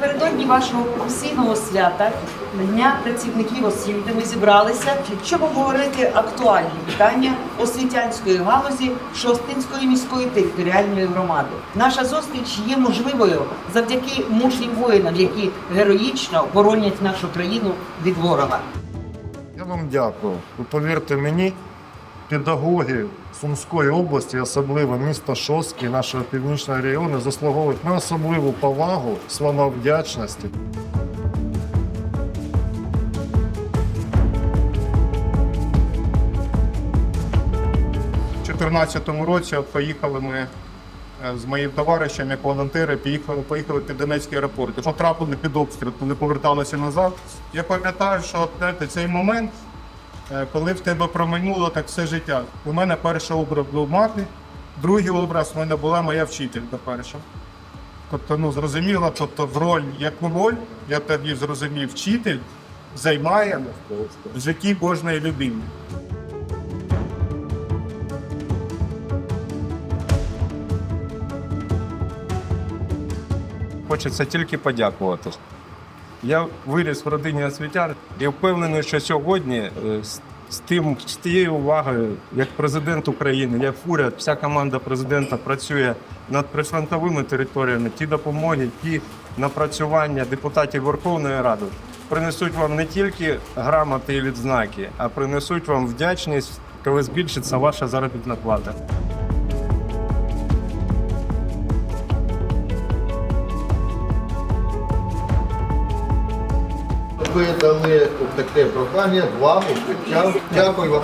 Напередодні вашого професійного свята Дня працівників освіти ми зібралися, щоб обговорити актуальні питання освітянської галузі Шостинської міської територіальної громади. Наша зустріч є можливою завдяки мужнім воїнам, які героїчно боронять нашу країну від ворога. Я вам дякую. Повірте мені, педагоги Сумської області, особливо міста Шостки, нашого північного регіону, заслуговують на особливу повагу, слова вдячності. У 2014 році поїхали ми е, з моїм товаришем, як волонтери, поїхали, поїхали під Донецький аеропорт. Потрапили під обстріл, коли поверталися назад. Я пам'ятаю, що знаєте, цей момент, коли в тебе проминуло так все життя. У мене перший образ був мати, другий образ у мене була моя вчителька перша. Тобто, ну зрозуміло, тобто в роль, яку роль, я тоді зрозумів, вчитель займає в житті кожної людини. Хочеться тільки подякувати. Я виріс в родині освітян і впевнений, що сьогодні е, з, тим, з тією увагою, як президент України, як уряд, вся команда президента працює над прифронтовими територіями, ті допомоги, ті напрацювання депутатів Верховної Ради принесуть вам не тільки грамоти і відзнаки, а принесуть вам вдячність, коли збільшиться ваша заробітна плата. Ви дали таке прохання вам. Дякую вам.